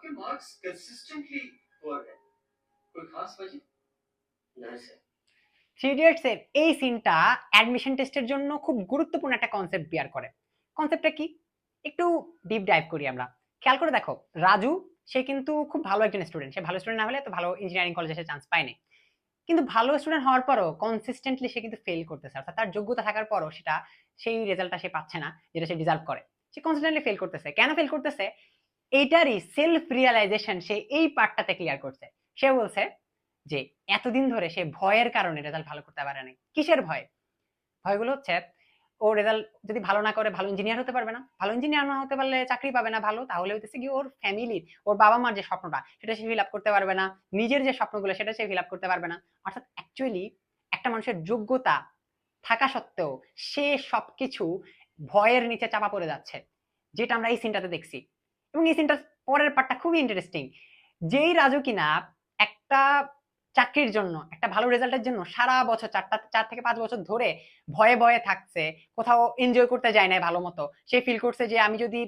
आपके marks consistently poor है कोई खास वजह না স্যার থ্রি ইডিয়টসের এই সিনটা অ্যাডমিশন টেস্টের জন্য খুব গুরুত্বপূর্ণ একটা কনসেপ্ট বিয়ার করে কনসেপ্টটা কি একটু ডিপ ডাইভ করি আমরা খেয়াল করে দেখো রাজু সে কিন্তু খুব ভালো একজন স্টুডেন্ট সে ভালো স্টুডেন্ট না হলে তো ভালো ইঞ্জিনিয়ারিং কলেজে সে চান্স পায়নি কিন্তু ভালো স্টুডেন্ট হওয়ার পরও কনসিস্টেন্টলি সে কিন্তু ফেল করতেছে অর্থাৎ তার যোগ্যতা থাকার পরও সেটা সেই রেজাল্টটা সে পাচ্ছে না যেটা সে ডিজার্ভ করে সে কনসিস্টেন্টলি ফেল করতেছে কেন ফেল করতেছে এইটারই সেলফ রিয়ালাইজেশন সে এই পার্টটাতে ক্লিয়ার করছে। সে বলছে যে, এতদিন ধরে সে ভয়ের কারণে রেজাল্ট ভালো করতে পারে নাই। কিসের ভয়? ভয়গুলো হচ্ছে, ও রেজাল্ট যদি ভালো না করে, ভালো ইঞ্জিনিয়ার হতে পারবে না। ভালো ইঞ্জিনিয়ার না হতে পারলে চাকরি পাবে না ভালো, তাহলে হইতেছে কি ওর ফ্যামিলির ওর বাবা মার যে স্বপ্নটা, সেটা সে ফিল আপ করতে পারবে না। নিজের যে স্বপ্নগুলো, সেটা সে ফিল আপ করতে পারবে না। অর্থাৎ অ্যাকচুয়ালি একটা মানুষের যোগ্যতা থাকা সত্ত্বেও সে সবকিছু ভয়ের নিচে চাপা পড়ে যাচ্ছে। যেটা আমরা এই সিনটাতে দেখছি। এবং এই সিনটার পরের পার্টটা খুবই ইন্টারেস্টিং যেই রাজু কিনা একটা চাকরির জন্য, একটা ভালো রেজাল্টের জন্য সারা বছর চারটা চার থেকে পাঁচ বছর ধরে ভয়ে ভয়ে থাকছে, কোথাও এনজয় করতে যায় না ভালো মতো। সে ফিল করছে যে আমি যদি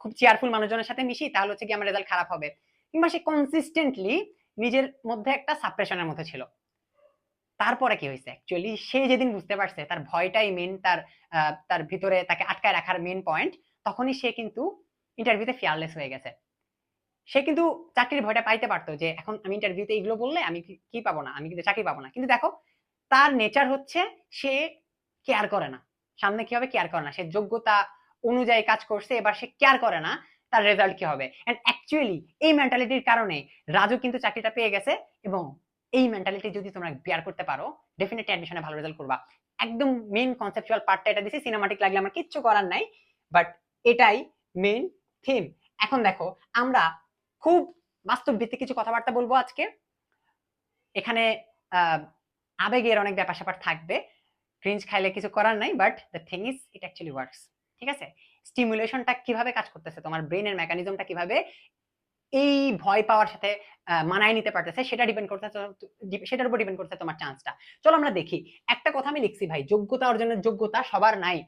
খুব চেয়ারফুল মানুষজনের সাথে মিশি, তাহলে হচ্ছে কি আমার রেজাল্ট খারাপ হবে। কিংবা সে কনসিস্টেন্টলি নিজের মধ্যে একটা সাপ্রেশনের মধ্যে ছিল। তারপরে কি হয়েছে? অ্যাকচুয়ালি সে যেদিন বুঝতে পারছে, তার ভয়টাই মেন তার তার ভিতরে তাকে আটকায় রাখার মেন পয়েন্ট তখনই সে কিন্তু ইন্টারভিউতে ফিয়ারলেস হয়ে গেছে। সে কিন্তু চাকরির ভয়টা পাইতে পারতো যে, এখন আমি ইন্টারভিউতে এগুলো বললে আমি কি- পাবো না? আমি কিন্তু চাকরি পাবো না। কিন্তু দেখো, তার নেচার হচ্ছে সে কেয়ার করে না। সামনে কি হবে? কেয়ার করে না। সে যোগ্যতা অনুযায়ী কাজ করছে, এবার সে কেয়ার করে না, তার রেজাল্ট কি হবে? এন্ড অ্যাকচুয়ালি এই মেন্টালিটির কারণে রাজু কিন্তু চাকরিটা পেয়ে গেছে এবং এই মেন্টালিটি যদি তোমরা বিয়ার করতে পারো ডেফিনেটলি অ্যাডমিশনে ভালো রেজাল্ট করবা। একদম মেইন কনসেপচুয়াল পার্টটা এটা দিছি সিনেমাটিক লাগলে আমার কিচ্ছু করার নাই বাট এটাই মেইন থিম। এখন দেখো, আমরা খুব বাস্তব ভিত্তিক কিছু কথাবার্তা বলব আজকে। এখানে আবেগের অনেক ব্যাপার স্যাপার থাকবে। ক্রিঞ্জ খাইলে কিছু করার নাই but the thing is it actually works ঠিক আছে? স্টিমুলেশনটা কীভাবে কাজ করতেছে? তোমার ব্রেনের মেকানিজমটা কীভাবে এই ভয় পাওয়ার সাথে মানায় নিতে পারতেছে, সেটা ডিপেন্ড করতেছে, সেটার উপর ডিপেন্ড করতেছে তোমার চান্সটা চলো আমরা দেখি। একটা কথা আমি লিখছি ভাই, যোগ্যতা অর্জনের যোগ্যতা সবার নাই।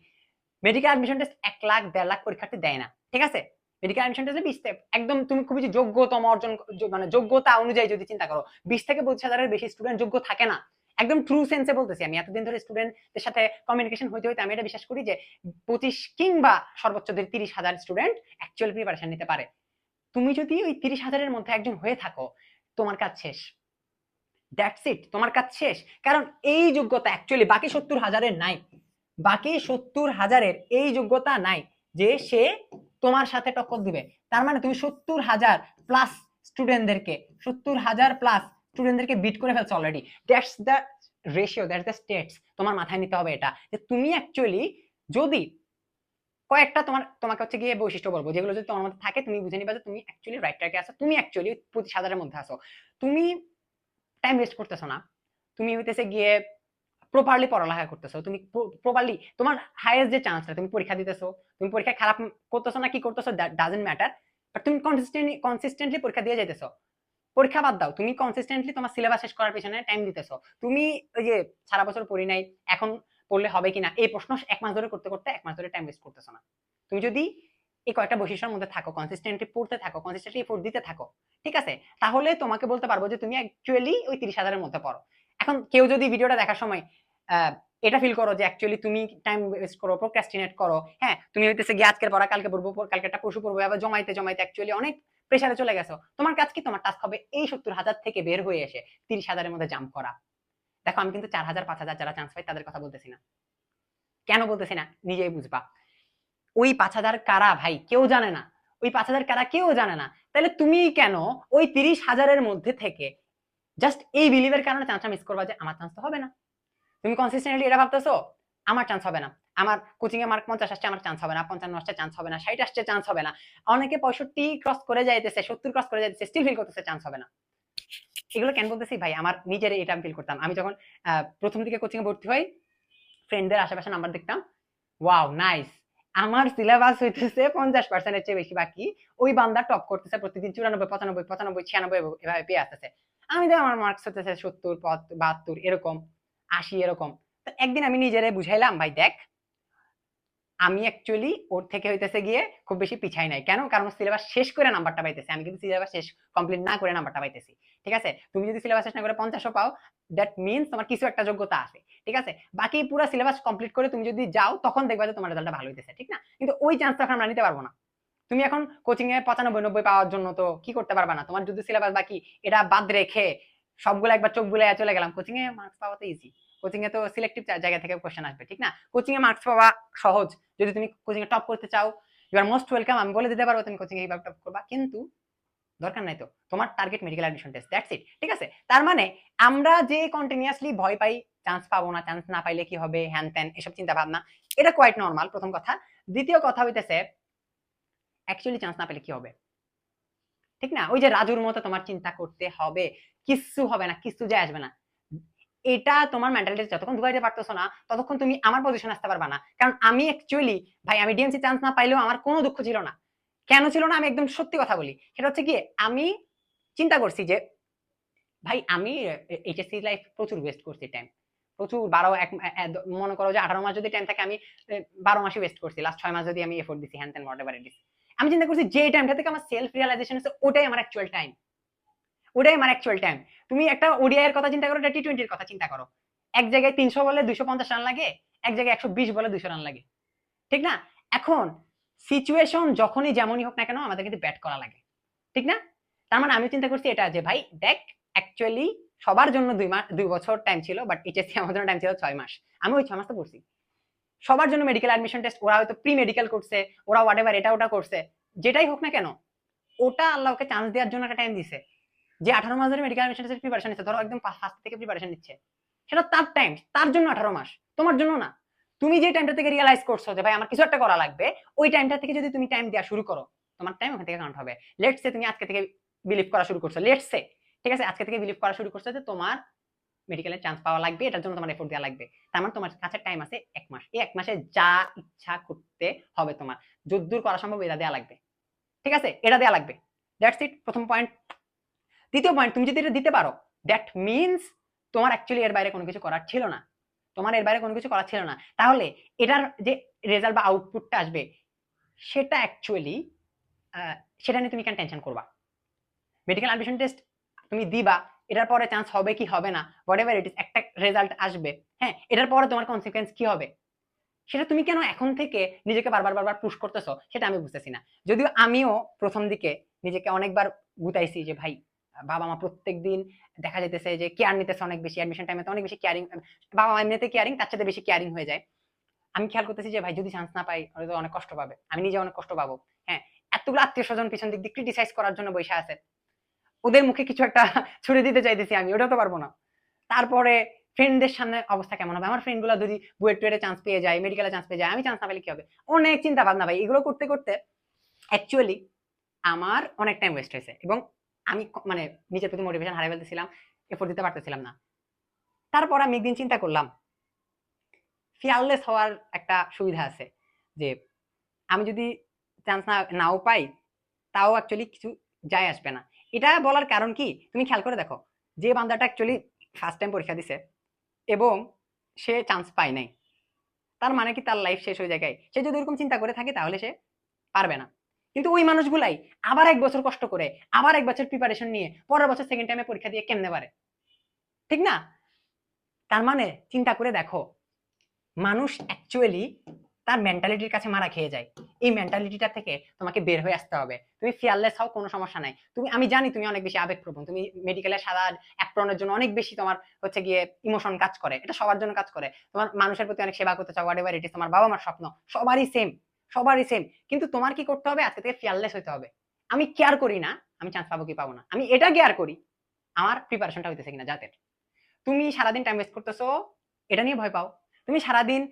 মেডিকেল অ্যাডমিশন টেস্ট এক লাখ, দেড় লাখ পরীক্ষার্থী দেয় না। ঠিক আছে? মেডিকেল অ্যাডমিশন টেস্টে বিশ একদম তুমি খুবই যোগ্যতম অর্জন মানে যোগ্যতা অনুযায়ী যদি চিন্তা করো, বিশ থেকে পঁচিশ হাজারের বেশি স্টুডেন্ট যোগ্য থাকে না। একদম ট্রু সেন্সে বলতেছি আমি, এতদিন ধরে স্টুডেন্টদের সাথে কমিউনিকেশন হইতে হইতে আমি এটা বিশ্বাস করি যে পঁচিশ কিংবা সর্বোচ্চ তিরিশ হাজার স্টুডেন্ট অ্যাকচুয়াল প্রিপারেশন নিতে পারে। তুমি যদি ওই তিরিশ হাজারের মধ্যে একজন হয়ে থাকো, তোমার কাজ শেষ। দ্যাটস ইট তোমার কাজ শেষ। কারণ এই যোগ্যতা অ্যাকচুয়ালি বাকি সত্তর হাজারের নাই। বাকি সত্তর হাজারের এই যোগ্যতা নাই। যে সে তোমার সাথে টক্কর দিবে। তার মানে তুমি সত্তর হাজার প্লাস স্টুডেন্টদেরকে সত্তর হাজার প্লাস স্টুডেন্টদেরকে বিট করে ফেলছো already that's the ratio that's the stats তোমার মাথায় নিতে হবে এটা। যে তুমি অ্যাকচুয়ালি যদি কয়েকটা তোমার, তোমাকে হচ্ছে গিয়ে বৈশিষ্ট্য বলব, যেগুলো যদি তোমার মধ্যে থাকে, তুমি বুঝে নিবা যে তুমি অ্যাকচুয়ালি রাইট ট্র্যাকে আছো, তুমি অ্যাকচুয়ালি পঁচিশ হাজারের মধ্যে আছো। তুমি টাইম ওয়েস্ট করতেছো না। তুমি হইতেছে গিয়ে প্রপারলি পড়ালেখা করতেছো। তুমি প্রপারলি তোমার হাইয়েস্ট যে চান্সটা তুমি পরীক্ষা দিতেছো, তুমি পরীক্ষা খারাপ করতেছো না কি করতেছো ডাজেন্ট ম্যাটার বাট তুমি কনসিস্টেন্টলি কনসিস্টেন্টলি পরীক্ষা দিয়ে যাইতেছো। পরীক্ষা বাদ দাও, তুমি কনসিস্টেন্টলি তোমার সিলেবাস শেষ করার পিছনে টাইম দিতেছো। তুমি ওই যে সারা বছর পড়ি নাই, এখন পড়লে হবে কিনা, এই প্রশ্ন এক মাস ধরে করতে করতে এক মাস ধরে টাইম ওয়েস্ট করতেছো না। তুমি যদি এই কয়েকটা বৈশিষ্ট্যের মধ্যে থাকো কনসিস্টেন্টলি পড়তে থাকো কনসিস্টেন্টলি এফোর্ট দিতে থাকো, ঠিক আছে? তাহলে তোমাকে বলতে পারব যে তুমি অ্যাকচুয়ালি ওই তিরিশ হাজারের মধ্যে পড়ো। এখন কেউ যদি ভিডিওটা দেখার সময় এটা ফিল করো যে অ্যাকচুয়ালি তুমি টাইম ওয়েস্ট করো প্রোক্রাস্টিনেট করো হ্যাঁ তুমি হইতেছে গিয়ে আজকের পড়া, কালকে পড়ব, পর- কালকেরটা পরশু পড়ব, আবার জমাইতে জমাইতে অ্যাকচুয়ালি অনেক প্রেসারে চলে গেছো। তোমার কাজ কি? তোমার টাস্ক হবে এই সত্তর হাজার থেকে বের হয়ে এসে তিরিশ হাজারের মধ্যে জাম্প করা। দেখো, আমি কিন্তু চার হাজার, পাঁচ হাজার যারা চান্স পাই তাদের কথা বলতেছি না। কেন বলতেছি না? নিজেই বুঝবা। ওই পাঁচ হাজার কারা ভাই? কেউ জানে না। ওই পাঁচ হাজার কারা? কেউ জানে না। তাহলে তুমি কেন ওই তিরিশ হাজারের মধ্যে থেকে জাস্ট এই বিলিভের কারণে চান্সটা মিস করবা যে আমার চান্স তো হবে না। তুমি কনসিস্টেন্টলি এটা ভাবতেছো, আমার চান্স হবে না। আমার কোচিং এ মার্ক পঞ্চাশ আসছে, আমার চান্স হবে না। পঞ্চান্ন আসছে চান্স হবে না। ষাট আসছে চান্স হবে না। অনেকে পঁয়ষট্টি ক্রস করে যাইতেছে, সত্তর ক্রস করে যাইতেছে স্টিল ফিল করতেছে চান্স হবে না। এগুলো কেন বলতেছি ভাই? আমার নিজের এটা ফিল করতাম। আমি যখন প্রথম দিকে কোচিং এ ভর্তি হই ফ্রেন্ডদের আশেপাশে নাম্বার দেখতাম। ওয়াও নাইস আমার সিলেবাস হইতেছে পঞ্চাশ পার্সেন্টের চেয়ে বেশি বাকি। ওই বান্দা টপ করতেছে, প্রতিদিন চুরানব্বই, পঁচানব্বই পঁচানব্বই, ছিয়ানব্বই এভাবে পেয়ে আসতেছে। আমি তো আমার মার্কস হতেছে সত্তর বাহাত্তর, এরকম, আশি, এরকম। তো একদিন আমি নিজেরে বুঝাইলাম, ভাই, দেখ, আমি অ্যাকচুয়ালি ওর থেকে হইতেছে গিয়ে খুব বেশি পিছাই নাই। কেন? কারণ সিলেবাস শেষ করে নাম্বারটা পাইতেছি। আমি কিন্তু সিলেবাস শেষ কমপ্লিট না করে নাম্বারটা পাইতেছি। ঠিক আছে? তুমি যদি সিলেবাস শেষ না করে পঞ্চাশও পাও দ্যাট মিনস তোমার কিছু একটা যোগ্যতা আছে। ঠিক আছে? বাকি পুরো সিলেবাস কমপ্লিট করে তুমি যদি যাও, তখন দেখবা যে তোমার রেজাল্টটা ভালো হইতেছে। ঠিক না? কিন্তু ওই চান্সটা আমরা নিতে পারব না। তুমি এখন কোচিং এ পঁচানব্বই, নব্বই পাওয়ার জন্য তো কি করতে পারবা না? তোমার যদি সিলেবাস বাকি, এটা বাদ রেখে সবগুলো একবার চোখ বুলে চলে গেলাম। কোচিং এ মার্কস পাওয়া তো ইজি কোচিং এ তো সিলেক্টিভ জায়গা থেকে কোশ্চেন আসবে, ঠিক না? কোচিং এ মার্কস পাওয়া সহজ। যদি তুমি কোচিং এ টপ করতে চাও ইউ আর মোস্ট ওয়েলকাম আমি বলে দিতে পারব তুমি কোচিং এ এইভাবে টপ করবা। কিন্তু দরকার নাই তো। তোমার target medical admission test that's it ঠিক আছে? তার মানে আমরা যে কন্টিনিউয়াসলি ভয় পাই চান্স পাবো না চান্স না পাইলে কি হবে, হ্যান ত্যান, এসব চিন্তা ভাবনা এটা কোয়াইট নর্মাল প্রথম কথা। দ্বিতীয় কথা হইতেছে অ্যাকচুয়ালি চান্স না পেলে কি হবে? ঠিক না? ওই যে রাজুর মতো তোমার চিন্তা করতে হবে, কিচ্ছু হবে না, কিচ্ছু যায় আসবে না। এটা তোমার মেন্টালিটি যতক্ষণ ঢুকাইতে পারতেছো না, ততক্ষণ তুমি আমার পজিশন আসতে পারবা না। কারণ আমি অ্যাকচুয়ালি ভাই, আমি ডিএমসি চান্স না পাইলেও আমার কোনো দুঃখ ছিল না। কেন ছিল না? আমি একদম সত্যি কথা বলি। সেটা হচ্ছে কি, আমি চিন্তা করছি যে, ভাই, আমি এইচএসসি লাইফ প্রচুর ওয়েস্ট করছি টাইম প্রচুর, বারো, এক মনে করো যে আঠারো মাস যদি টাইম থাকে, আমি বারো মাসে ওয়েস্ট করছি। লাস্ট ছয় মাস যদি আমি এফোর্ট দিছি হ্যান ত্যান হোয়াট এভার আমি চিন্তা করছি যে টাইমটা থেকে আমার সেলফ রিয়ালাইজেশন হচ্ছে, ওটাই আমার অ্যাকচুয়াল টাইম ওটাই আমার অ্যাকচুয়াল টাইম তুমি একটা ওডিআই এর কথা চিন্তা করো টি টোয়েন্টির কথা চিন্তা করো। এক জায়গায় তিনশো বলে দুশো পঞ্চাশ রান লাগে, এক জায়গায় একশো বিশ বলে দুশো রান লাগে। ঠিক না? এখন সিচুয়েশন যখনই যেমনই হোক না কেন, আমাদের কিন্তু ব্যাট করা লাগে। ঠিক না? তার মানে আমি চিন্তা করছি এটা যে, ভাই, দেখ অ্যাকচুয়ালি সবার জন্য দুই মাস দুই বছর টাইম ছিল বাট এইচএসসি আমার জন্য টাইম ছিল ছয় মাস। আমি ওই ছয় মাস তো করছি সবার জন্য মেডিকেল অ্যাডমিশন টেস্ট ওরা হয়তো প্রি মেডিকেল করছে, ওরা হোয়াট এভার এটা ওটা করছে। যেটাই হোক না কেন, ওটা আল্লাহকে চান্স দেওয়ার জন্য একটা টাইম দিছে। যে আঠারো মাস ধরে মেডিকেল অ্যাডমিশন টেস্টের প্রিপারেশন নিচ্ছে, ধরো একদম ফার্স্ট থেকে প্রিপারেশন নিচ্ছে। সেটা তার টাইম তার জন্য আঠারো মাস, তোমার জন্য না। তুমি যে টাইমটা থেকে রিয়ালাইজ করছ যে, ভাই, আমার কিছু একটা করা লাগবে, ওই টাইমটা থেকে যদি তুমি টাইম দেওয়া শুরু করো, তোমার টাইম ওখান থেকে কাউন্ট হবে। লেটস তুমি আজকে থেকে বিলিভ করা শুরু করছ। লেটস ঠিক আছে? আজকে থেকে বিলিভ করা শুরু করছ যে তোমার মেডিকেলের চান্স পাওয়া লাগবে, এটার জন্য তোমার এফোর্ট দেওয়া লাগবে। তার মানে তোমার কাছে টাইম আছে এক মাস। এই এক মাসে যা ইচ্ছা করতে হবে তোমার। যদ্দূর করা সম্ভব এটা দেওয়া লাগবে। ঠিক আছে? এটা দেওয়া লাগবে। দ্যাটস ইট প্রথম পয়েন্ট দ্বিতীয় পয়েন্ট তুমি যদি এটা দিতে পারো দ্যাট মিনস তোমার অ্যাকচুয়ালি এর বাইরে কোনো কিছু করার ছিল না। তোমার এর বাইরে কোনো কিছু করার ছিল না। তাহলে এটার যে রেজাল্ট বা আউটপুটটা আসবে, সেটা অ্যাকচুয়ালি সেটা নিয়ে তুমি কেন টেনশন করবা? মেডিকেল অ্যাডমিশন টেস্ট তুমি দিবা এটার পরে চান্স হবে কি হবে না? হোয়াট এভার ইট ইস একটা রেজাল্ট আসবে। হ্যাঁ এটার পরে তোমার কনসিকুয়েন্স কি হবে? সেটা তুমি কেন এখন থেকে নিজেকে বারবার বারবার পুশ করতেছো, সেটা আমি বুঝতেছি না। যদিও আমিও প্রথম দিকে নিজেকে অনেকবার গুতাইছি যে, ভাই, বাবা মা প্রত্যেক দিন দেখা যেতেছে যে কেয়ার নিতেছে অনেক বেশি অ্যাডমিশন টাইমে তো অনেক বেশি কেয়ারিং বাবা মা এমনিতে কেয়ারিং তার সাথে বেশি কেয়ারিং হয়ে যায়। আমি খেয়াল করতেছি যে, ভাই, যদি চান্স না পাই হয়তো অনেক কষ্ট পাবে। আমি নিজে অনেক কষ্ট পাবো। হ্যাঁ এতগুলো আত্মীয় স্বজন পিছন দিক দিয়ে ক্রিটিসাইজ করার জন্য বসে আছে। ওদের মুখে কিছু একটা ছুড়ে দিতে চাইতেছি আমি ওটা তো পারব না। তারপরে ফ্রেন্ডদের সামনে অবস্থা কেমন হবে? আমার ফ্রেন্ডগুলো যদি বুয়েট টুয়েটে চান্স পেয়ে যায় মেডিকেলে চান্স পেয়ে যায়, আমি চান্স না পেলে কি হবে? অনেক চিন্তা ভাবনা ভাই, এগুলো করতে করতে অ্যাকচুয়ালি আমার অনেক টাইম ওয়েস্ট হয়েছে এবং আমি মানে নিজের প্রতি মোটিভেশন হারিয়ে ফেলতেছিলাম এফোর্ট দিতে পারতেছিলাম না। তারপর আমি একদিন চিন্তা করলাম ফিয়ারলেস হওয়ার একটা সুবিধা আছে যে আমি যদি চান্স না, নাও পাই, তাও অ্যাকচুয়ালি কিছু যায় আসবে না। এটা বলার কারণ কি? তুমি খেয়াল করে দেখো, যে বান্দাটা অ্যাকচুয়ালি ফার্স্ট টাইম পরীক্ষা দিছে এবং সে চান্স পায় নাই। তার মানে কি তার লাইফ শেষ হয়ে জায়গায় সে যদি এরকম চিন্তা করে থাকে তাহলে সে পারবে না। কিন্তু ওই মানুষগুলাই আবার এক বছর কষ্ট করে, আবার এক বছর প্রিপারেশন নিয়ে পরের বছর সেকেন্ড টাইমে পরীক্ষা দিয়ে কেমনে পারে? ঠিক না? তার মানে চিন্তা করে দেখো, মানুষ অ্যাকচুয়ালি তার মেন্টালিটির কাছে মারা খেয়ে যায়। এই মেন্টালিটিটা থেকে তোমাকে বের হয়ে আসতে হবে। তুমি ফিয়ারলেস হও, কোনো সমস্যা নাই। তুমি, আমি জানি তুমি অনেক বেশি আবেগপ্রবণ। তুমি মেডিকেলের সাদা অ্যাপ্রনের জন্য অনেক বেশি তোমার হচ্ছে গিয়ে ইমোশন কাজ করে। এটা সবার জন্য কাজ করে। তোমার মানুষের প্রতি অনেক সেবা করতে চাও হোয়াট এভার ইট ইস তোমার বাবা মার স্বপ্ন, সবারই সেম সবারই সেম কিন্তু তোমার কি করতে হবে? আজকে থেকে ফিয়ারলেস হতে হবে। আমি কেয়ার করি না, আমি চান্স পাবো কি পাবো না। আমি এটা কেয়ার করি। আমার প্রিপারেশনটা হইতেছে কিনা যাতে তুমি সারাদিন টাইম ওয়েস্ট করতেছো, এটা নিয়ে ভয় পাও। তুমি সারাদিন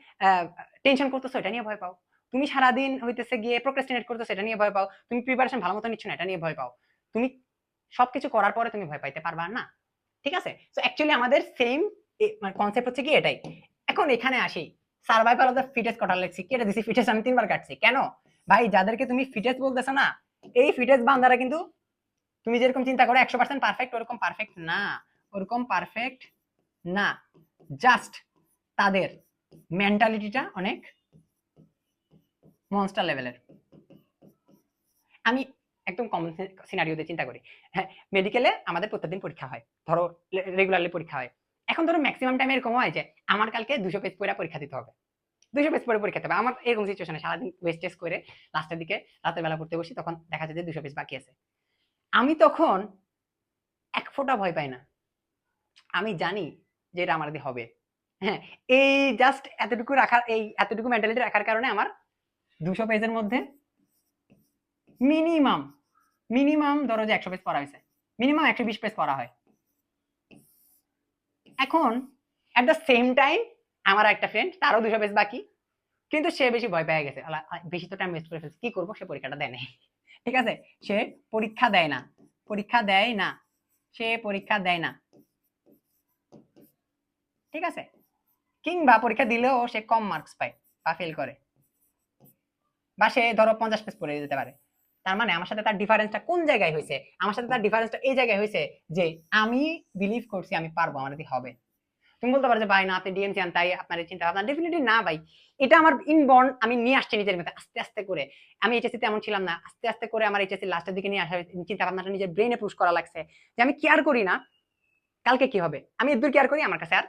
টেনশন করতেছো, এটা নিয়ে ভয় পাও। তুমি সারাদিন হইতেছে গিয়ে প্রোক্রাস্টিনেট করতেছো, এটা নিয়ে ভয় পাও। তুমি প্রিপারেশন ভালো মতো নিচ্ছ না, এটা নিয়ে ভয় পাও। তুমি সবকিছু করার পরে তুমি ভয় পাইতে পারবা না। ঠিক আছে? তো অ্যাকচুয়ালি আমাদের সেম কনসেপ্ট হচ্ছে কি এটাই। এখন এখানে আসি। সার্ভাইভাল অফ দ্য ফিটেস্ট কটার লেখছি, কেটে দিছি ফিটেস্ট আমি তিনবার কাটছি। কেন? ভাই, যাদেরকে তুমি ফিটেস্ট বলতেছো না, এই ফিটেস্ট বান্দারা কিন্তু তুমি যেরকম চিন্তা করো, একশো পার্সেন্ট পারফেক্ট ওরকম পারফেক্ট না। ওরকম পারফেক্ট না। জাস্ট তাদের মেন্টালিটিটা অনেক মনস্টার লেভেলের আমি একদম কমন সিনারিও দিয়ে চিন্তা করি। হ্যাঁ মেডিকেলে আমাদের প্রত্যেকদিন পরীক্ষা হয়। ধরো রেগুলারলি পরীক্ষা হয়। এখন ধরো ম্যাক্সিমাম টাইম এরকম হয় যে, আমার কালকে দুশো পেজ পড়ে পরীক্ষা দিতে হবে। দুশো পেজ পড়ে পরীক্ষা দিতে হবে। আমার এরকম সিচুয়েশনে সারাদিন ওয়েস্টেজ করে লাস্টের দিকে রাতের বেলা পড়তে বসি, তখন দেখা যায় যে দুশো পেজ বাকি আছে। আমি তখন এক ফোঁটা ভয় পাই না। আমি জানি যে এটা আমার হবে। হ্যাঁ এই জাস্ট এতটুকু রাখার, এই এতটুকু মেন্টালিটি রাখার কারণে আমার দুশো পেজের মধ্যে মিনিমাম মিনিমাম ধরো যে একশো পেজ পড়া হয়েছে মিনিমাম একশো বিশ পেজ পড়া হয়। এখন অ্যাট দ্য সেম টাইম আমার একটা ফ্রেন্ড তারও দুশো পেজ বাকি, কিন্তু সে বেশি ভয় পেয়ে গেছে। বেশি তো টাইম ওয়েস্ট করে ফেলছে, কি করব? সে পরীক্ষাটা দেয় নাই। ঠিক আছে? সে পরীক্ষা দেয় না। পরীক্ষা দেয় না। সে পরীক্ষা দেয় না। ঠিক আছে? কিংবা পরীক্ষা দিলেও সে কম মার্কস পায় বা ফেল করে। বা সে ধরো পঞ্চাশ পেজ পড়ে যেতে পারে। তার মানে আমার সাথে তার ডিফারেন্সটা কোন জায়গায় হয়েছে? আমার সাথে তার ডিফারেন্সটা এই জায়গায় হয়েছে যে আমি বিলিভ করছি আমি পারব, আমার হবে। তুমি বলতে পারো যে, ভাই না, আপনি ডিএম চান তাই আপনার চিন্তা ভাবনা ডেফিনেটলি না ভাই। এটা আমার ইনবর্ন আমি নিয়ে আসছি নিজের মধ্যে আস্তে আস্তে করে। আমি এইচএসসি তেমন ছিলাম না, আস্তে আস্তে করে আমার এইচএসসি লাস্টের দিকে নিয়ে আসা চিন্তা ভাবনাটা নিজের ব্রেনে পুশ করা লাগছে। যে আমি কেয়ার করি না, কালকে কি হবে? আমি এদূর কেয়ার করি, আমার কাছে আর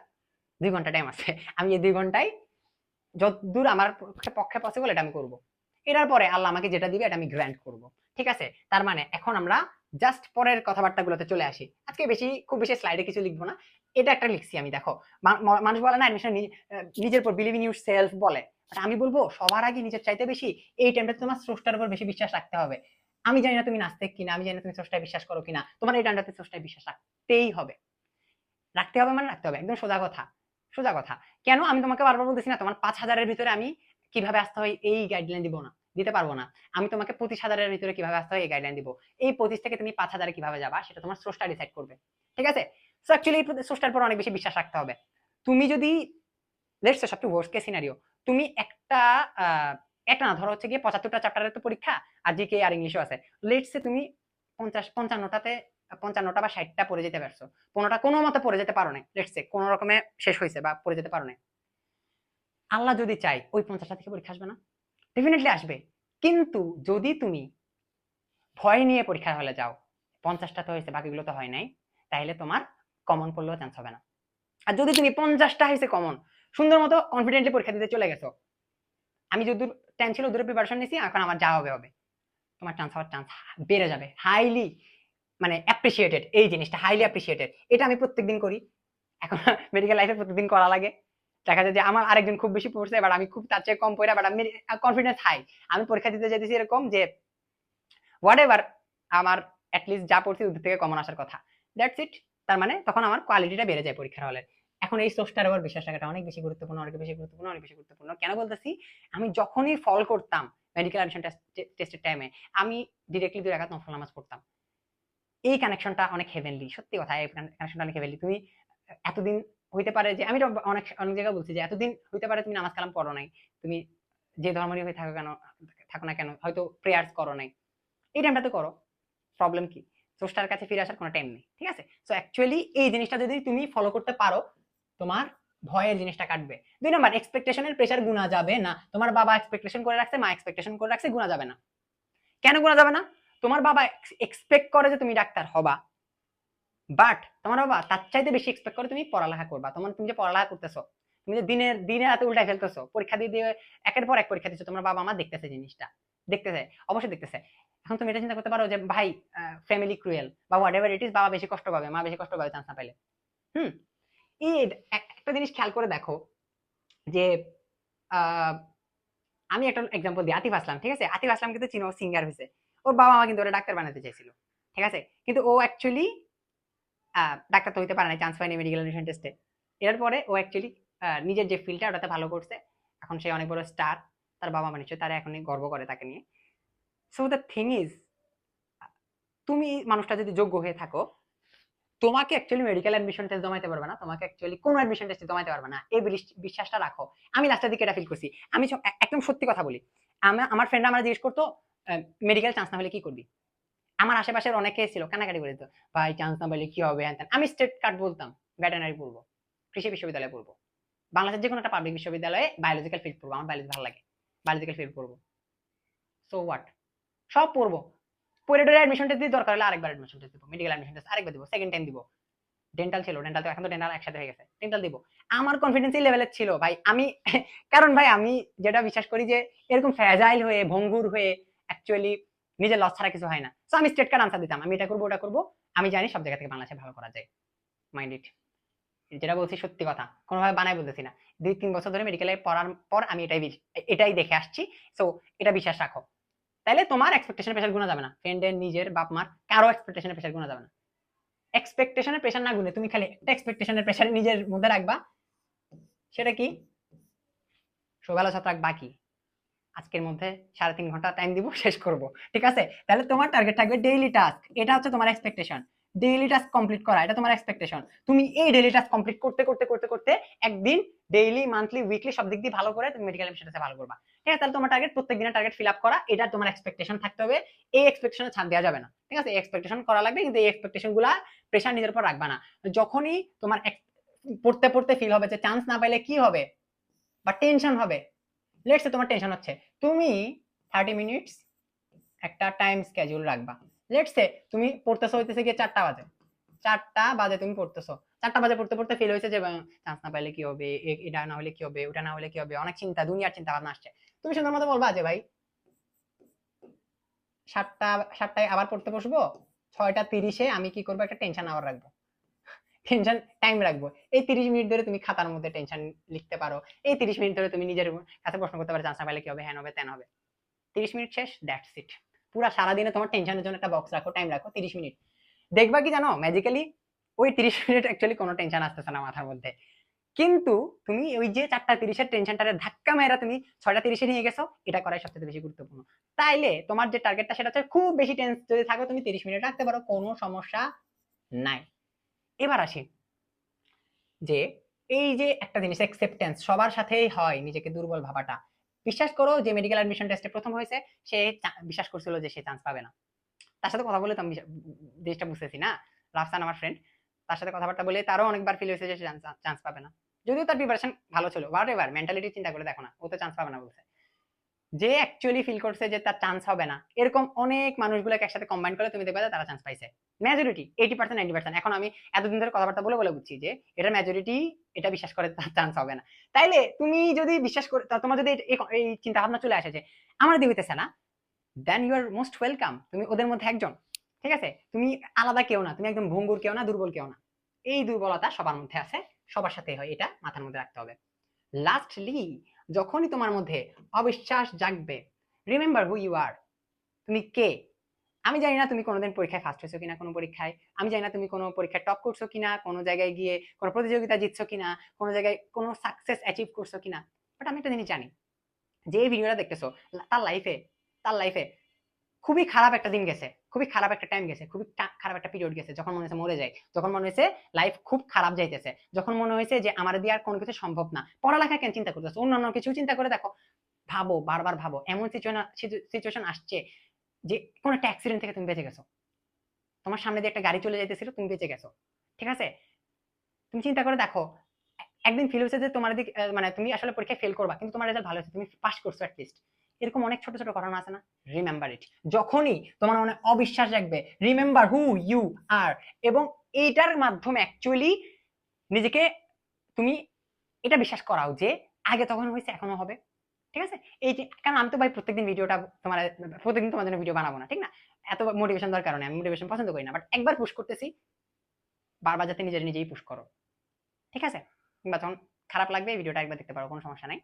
দুই ঘণ্টা টাইম আছে। আমি এই দুই ঘন্টায় যতদূর আমার পক্ষে- পসিবল এটা আমি করব। এটার পরে আল্লাহ আমাকে যেটা দিবে এটা আমি গ্র্যান্ট করব। ঠিক আছে? তার মানে এখন আমরা জাস্ট পরের কথাবার্তাগুলোতে চলে আসি। আজকে বেশি, খুব বেশি স্লাইডে কিছু লিখব না। এটা একটা লিখছি আমি, দেখো। মানুষ বলে না অ্যাডমিশন নিজের উপর বিলিভিং ইউর সেলফ বলে আমি বলব, সবার আগে নিজের চাইতে বেশি এই টাইমটা তোমার স্রষ্টার উপর বেশি বিশ্বাস রাখতে হবে। আমি জানি না তুমি নাস্তিক কিনা, আমি জানি না তুমি স্রষ্টায় বিশ্বাস করো কিনা। তোমার এই টাইমটাতে স্রষ্টায় বিশ্বাস রাখতেই হবে। রাখতে হবে মানে রাখতে হবে, একদম সোজা কথা। সোজা কথা। কেন আমি তোমাকে বারবার বলতেছি না, তোমার পাঁচ হাজারের ভিতরে আমি কীভাবে আসতে হয় এই গাইডলাইন দিব না? দিতে পারব না। আমি তোমাকে পঁচিশ হাজারের ভিতরে কীভাবে আসতে হয় এই গাইডলাইন দিব? এই পঁচিশ থেকে তুমি পাঁচ হাজারে কীভাবে যাবা, সেটা তোমার স্রষ্টা ডিসাইড করবে। ঠিক আছে? সো অ্যাকচুয়ালি স্রষ্টার পর অনেক বেশি বিশ্বাস রাখতে হবে। তুমি যদি লেটস সবচেয়ে ওয়ার্স্ট কেস সিনারিও তুমি একটা একটা না, ধরো হচ্ছে গিয়ে পঁচাত্তরটা চ্যাপ্টারের তো পরীক্ষা, আর জি কে আর ইংলিশও আছে। লেটসে তুমি পঞ্চাশ, পঞ্চান্নটাতে পঞ্চান্নটা বা ষাটটা পড়ে যেতে পারছ। পনেরোটা কোনো মতে পড়ে যেতে পারো না লেটসে কোনো রকমে শেষ হয়েছে বা পড়ে যেতে পারো না আল্লাহ যদি চাই ওই পঞ্চাশটা থেকে পরীক্ষা আসবে না? ডেফিনেটলি আসবে। কিন্তু যদি তুমি ভয় নিয়ে পরীক্ষা হলে যাও পঞ্চাশটা তো হয়েছে, বাকিগুলো তো হয় নাই, তাহলে তোমার কমন পড়লেও চান্স হবে না। আর যদি তুমি পঞ্চাশটা হয়েছে কমন সুন্দর মতো কনফিডেন্টলি পরীক্ষা দিতে চলে গেছো, আমি যদি টাইম ছিল দূরে প্রিপারেশন নিয়েছি এখন আমার যা হবে হবে। তোমার চান্স হওয়ার চান্স বেড়ে যাবে হাইলি মানে অ্যাপ্রিসিয়েটেড এই জিনিসটা হাইলি অ্যাপ্রিসিয়েটেড এটা আমি প্রত্যেকদিন করি এখন মেডিকেল লাইফে প্রত্যেকদিন করা লাগে দেখা যায় যে আমার আরেকজন খুব বেশি পড়ছে এবার আমি খুব তার চেয়ে কম পড়ে বাট আমি কনফিডেন্স হাই আমি পরীক্ষা দিতে যেতেছি এরকম যে হোয়াট এভার আমার অ্যাটলিস্ট যা পড়ছি ওদের থেকে কমন আসার কথা দ্যাটস ইট তার মানে তখন আমার কোয়ালিটিটা বেড়ে যায় পরীক্ষার হলে এখন এই সোর্সটার উপর বিশ্বাস রাখাটা অনেক বেশি গুরুত্বপূর্ণ অনেক বেশি গুরুত্বপূর্ণ অনেক বেশি গুরুত্বপূর্ণ কেন বলতেছি আমি যখনই ফল করতাম মেডিকেল অ্যাডমিশন টেস্টের টাইমে আমি ডিরেক্টলি দুই রাখাত নফল নামাজ পড়তাম এই কানেকশনটা অনেক হেভেনলি সত্যি কথা, এই কানেকশনটা অনেক হেভেনলি তুমি এতদিন হইতে পারে যে, আমি অনেক অনেক জায়গায় বলছি যে, এতদিন হইতে পারে তুমি নামাজ কালাম পড়ো নাই। তুমি যে ধর্মেরই হয়ে থাকো কেন, থাকো না কেন, হয়তো প্রেয়ার্স করো নাই। এই টাইমটাতে করো। প্রবলেম কি? স্রষ্টার কাছে ফিরে আসার কোনো টাইম নেই, ঠিক আছে? সো অ্যাকচুয়ালি এই জিনিসটা যদি তুমি ফলো করতে পারো, তোমার ভয়ের জিনিসটা কাটবে। দুই নম্বর এক্সপেকটেশনের প্রেশার গুণা যাবে না। তোমার বাবা এক্সপেকটেশন করে রাখছে, মা এক্সপেকটেশন করে রাখছে, গুণা যাবে না। কেন গুণা যাবে না? তোমার বাবা এক্সপেক্ট করে যে তুমি ডাক্তার হবা। বাট তোমার বাবা তার চাইতে বেশি এক্সপেক্ট করে তুমি পড়ালেখা করবা। তোমার, তুমি যে পড়ালেখা করতেছো, তুমি যে দিনের, দিনে রাতে উল্টায় ফেলতেছো, পরীক্ষা দিয়ে দিয়ে একের পর এক পরীক্ষা দিচ্ছ তোমার বাবা মা দেখতেছে জিনিসটা। দেখতেছে, অবশ্যই দেখতেছে। এখন তুমি এটা চিন্তা করতে পারো যে, ভাই ফ্যামিলি ক্রুয়েল বা হোয়াট এভার ইট ইস বাবা বেশি কষ্ট পাবে, মা বেশি কষ্ট পাবে চান্স না পেলে। হুম? এই একটা জিনিস খেয়াল করে দেখো যে আমি একটা এক্সাম্পল দিই, আতিফ আসলাম, ঠিক আছে? আতিফ আসলাম কিন্তু চিনো সিঙ্গার হয়েছে ওর বাবা মা কিন্তু ওরা ডাক্তার বানাতে চাইছিল, ঠিক আছে? কিন্তু ও অ্যাকচুয়ালি ডাক্তার তো হইতে পারে না চান্স পায়নি মেডিকেল এডুকেশন টেস্টে এর পরে ও অ্যাকচুয়ালি নিজের যে ফিল্ডটা ওটাতে ভালো করছে। এখন সে অনেক বড় স্টার তার বাবা মা নিশ্চয়ই তারা এখন গর্ব করে তাকে নিয়ে। সো দ্য থিং ইজ তুমি মানুষটা যদি যোগ্য হয়ে থাকো, তোমাকে অ্যাকচুয়ালি মেডিকেল অ্যাডমিশন টেস্ট জমাইতে পারবে না, তোমাকে অ্যাকচুয়ালি কোনো অ্যাডমিশন টেস্ট জমাইতে পারবে না। এই বিশ্বাসটা রাখো। আমি লাস্টের দিকে এটা ফিল করছি। আমি একদম সত্যি কথা বলি। আমার ফ্রেন্ড আমার জিজ্ঞেস করতো মেডিকেল চান্স না হলে কি করবি? আমার আশেপাশের অনেকে ছিল কানাকাটি করে ভাই চান্স না পেলে কি হবে? আমি স্টেট কার্ড বলতাম ভেটেনারি পড়ব, কৃষি বিশ্ববিদ্যালয়ে পড়ব। বাংলাদেশের যে কোনো একটা পাবলিক বিশ্ববিদ্যালয়ে বায়োলজিক্যাল ফিল্ড পড়ব, আমার বায়োলজি ভালো লাগে। বায়োলজিক্যাল ফিল্ড পড়ব। সো হোয়াট সব পড়ব। পড়ে ডরে অ্যাডমিশন টেস্ট দিয়ে দরকার হলে আরেকবার অ্যাডমিশন টেস্ট দিব মেডিকেল অ্যাডমিশন টেস্ট আরেকবার দিব সেকেন্ড টাইম দিব। ডেন্টাল ছিল ডেন্টাল তো এখন তো ডেন্টাল একসাথে হয়ে গেছে ডেন্টাল দিব। আমার কনফিডেন্স এই লেভেলের ছিল, ভাই, আমি, কারণ ভাই, আমি যেটা বিশ্বাস করি যে, এরকম ফ্যাজাইল হয়ে, ভঙ্গুর হয়ে অ্যাকচুয়ালি নিজের লস ছাড়া কিছু হয় না। তো আমি স্টেট কার্ড আনসার দিতাম। আমি এটা করব, ওটা করব। আমি জানি সব জায়গা থেকে বাংলাদেশে ভালো করা যায়। মাইন্ড ইট যেটা বলছি সত্যি কথা। কোনোভাবে বানাই বলতেছি না। দুই, তিন বছর ধরে মেডিকেলে পড়ার পর আমি এটাই এটাই দেখে আসছি। সো এটা বিশ্বাস রাখো। তাহলে তোমার এক্সপেকটেশনের প্রেশার গুণা যাবে না। ফ্রেন্ডের নিজের, বাপ, মার, কারও এক্সপেকটেশনের প্রেশার গুণা যাবে না। এক্সপেকটেশনের প্রেশার না গুনে তুমি খালি একটা এক্সপেকটেশনের প্রেশার নিজের মধ্যে রাখবা। সেটা কি? সাত রাখ বাকি আজকের মধ্যে সাড়ে তিন ঘণ্টা টাইম দিব, শেষ করব। ঠিক আছে? তাহলে তোমার টার্গেট থাকবে ডেইলি টাস্ক এটা হচ্ছে তোমার এক্সপেকটেশন ডেইলি টাস্ক কমপ্লিট করা, এটা তোমার এক্সপেকটেশন তুমি এই ডেইলি টাস্ক কমপ্লিট করতে করতে করতে করতে একদিন ডেইলি মান্থলি উইকলি সব দিক দিয়ে ভালো করে তুমি মেডিকেল সেটাতে ভালো করবা। ঠিক আছে? তাহলে তোমার টার্গেট প্রত্যেক দিনের টার্গেট ফিল আপ করা, এটা তোমার এক্সপেকটেশন থাকতে হবে। এই এক্সপেকটেশনে ছাড় দেওয়া যাবে না। ঠিক আছে? এক্সপেকটেশন করা লাগবে, কিন্তু এই এক্সপেকটেশনগুলা প্রেশার নিজের উপর রাখবা না। যখনই তোমার পড়তে পড়তে ফিল হবে যে চান্স না পাইলে কি হবে? বা টেনশন হবে? লেটসে তোমার টেনশন হচ্ছে। তুমি থার্টি মিনিটস একটা টাইম স্কেজুল রাখবা। লেটসে তুমি পড়তেছো হইতেছে গিয়ে চারটা বাজে। চারটা বাজে তুমি পড়তেছো। চারটা বাজে পড়তে পড়তে ফিল হয়েছে যে চান্স না পাইলে কি হবে? এটা না হলে কি হবে? ওটা না হলে কি হবে? অনেক চিন্তা, দুনিয়ার চিন্তা ভাবনা আসছে। তুমি সুন্দর মতো বলবা যে, ভাই, সাতটা, সাতটায় আবার পড়তে বসবো। ছয়টা তিরিশে আমি কি করব? একটা টেনশন আবার রাখব। টেনশন টাইম রাখব। এই তিরিশ মিনিট ধরে তুমি খাতার মধ্যে টেনশন লিখতে পারো। এই তিরিশ মিনিট ধরে তুমি নিজের কাছে প্রশ্ন করতে পারো চান্স না পাইলে কি হবে? হ্যান হবে তেন হবে। তিরিশ মিনিট শেষ দ্যাটস ইট পুরা সারাদিনে তোমার টেনশনের জন্য একটা বক্স রাখো টাইম রাখো, তিরিশ মিনিট। দেখবা কি জানো ম্যাজিক্যালি ওই তিরিশ মিনিট অ্যাকচুয়ালি কোনো টেনশন আসতেছে না মাথার মধ্যে। কিন্তু তুমি ওই যে চারটা তিরিশের টেনশনটারে ধাক্কা মেরা তুমি ছয়টা তিরিশে নিয়ে গেছো, এটা করাই সবচেয়ে বেশি গুরুত্বপূর্ণ। তাইলে তোমার যে টার্গেটটা সেটা হচ্ছে খুব বেশি টেন্স যদি থাকে, তুমি তিরিশ মিনিট রাখতে পারো, কোনো সমস্যা নাই। এবার আসি। যে এই যে একটা জিনিস অ্যাকসেপ্টেন্স সবার সাথেই হয় নিজেকে দুর্বল ভাবাটা। বিশ্বাস করো যে মেডিকেল অ্যাডমিশন টেস্টে প্রথম হয়েছে, সে বিশ্বাস করছিল যে সে চান্স পাবে না। তার সাথে কথা বলে তো আমি জিনিসটা বুঝতেছি না? রাফসান আমার ফ্রেন্ড তার সাথে কথাবার্তা বলে তারও অনেকবার ফিল হয়েছে যে সে চান্স পাবে না। যদিও তার প্রিপারেশন ভালো ছিল হোয়াট এভার মেন্টালিটি চিন্তা করে দেখো না, ও তো চান্স পাবে না বলছে। যে অ্যাকচুয়ালি ফিল করছে যে তার চান্স হবে না। এরকম অনেক মানুষগুলোকে একসাথে কম্বাইন করে তুমি দেখবে তারা চান্স পাইছে। Majority eighty percent ninety percent এখন আমি এতদিন ধরে কথাবার্তা বলে বলে বুঝছি যে এটা মেজরিটি এটা বিশ্বাস করে তার চান্স হবে না। তাইলে তুমি যদি বিশ্বাস করে তোমার যদি এই- চিন্তা ভাবনা চলে আসে যে আমার দিয়ে হইতেছে না then you are most welcome তুমি ওদের মধ্যে একজন, ঠিক আছে? তুমি আলাদা কেউ না, তুমি একদম ভঙ্গুর কেউ না, দুর্বল কেউ না। এই দুর্বলতা সবার মধ্যে আছে, সবার সাথে হয়, এটা মাথার মধ্যে রাখতে হবে। লাস্টলি যখনই তোমার মধ্যে অবিশ্বাস জাগবে রিমেম্বার হু ইউ আর তুমি কে? আমি জানি না তুমি কোনোদিন পরীক্ষায় ফার্স্ট হয়েছো কিনা কোনো পরীক্ষায়। আমি জানি না তুমি কোনো পরীক্ষায় টপ করছ কিনা, কোনো জায়গায় গিয়ে কোনো প্রতিযোগিতা জিতছো কিনা, কোনো জায়গায় কোনো সাকসেস অ্যাচিভ করছ কিনা। বাট আমি একটা জিনিস জানি, যে ভিডিওটা দেখতেছো তার লাইফে তার লাইফে খুবই খারাপ একটা দিন গেছে। খুবই খারাপ একটা টাইম গেছে, খুবই খারাপ একটা পিরিয়ড গেছে, যখন মনে হয়েছে মরে যায় যখন মনে হয়েছে লাইফ খুব খারাপ যাইতেছে, যখন মনে হয়েছে যে আমার দিয়ে আর কোনো কিছু সম্ভব না, পড়ালেখা কেন চিন্তা করতেছো? অন্যান্য কিছু চিন্তা করে দেখো, ভাবো, বারবার ভাবো, এমন সিচুয়েশন আসছে যে কোনো একটা অ্যাক্সিডেন্ট থেকে তুমি বেঁচে গেছো। তোমার সামনে দিয়ে একটা গাড়ি চলে যাইতেছিল, তুমি বেঁচে গেছো, ঠিক আছে? তুমি চিন্তা করে দেখো, একদিন ফিল হয়েছে যে তোমার দিকে মানে তুমি আসলে পরীক্ষায় ফেল করবা, কিন্তু তোমার রেজাল্ট ভালো হয়েছে, তুমি পাস করছ অ্যাটলিস্ট এরকম অনেক ছোট ছোট ঘটনা আছে না? রিমেম্বার ইট যখনই তোমার মনে অবিশ্বাস জাগবে রিমেম্বার হু ইউ আর এবং এইটার মাধ্যমে অ্যাকচুয়ালি নিজেকে তুমি এটা বিশ্বাস করাও যে আগে তখন হয়েছে এখনও হবে। ঠিক আছে? এই যে, কারণ আমি তো ভাই প্রত্যেকদিন ভিডিওটা তোমার, প্রত্যেকদিন তোমার জন্য ভিডিও বানাবো না, ঠিক না? এত মোটিভেশন দরকার নেই, আমি মোটিভেশন পছন্দ করি না বাট একবার পুশ করতেছি, বারবার যাতে নিজের নিজেই পুশ করো। ঠিক আছে? কিংবা তখন খারাপ লাগবে, এই ভিডিওটা একবার দেখতে পারো, কোনো সমস্যা নাই।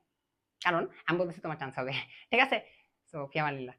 কারণ আমি বলতেছি তোমার চান্স হবে। ঠিক আছে? সো ফিয়ামালিল্লাহ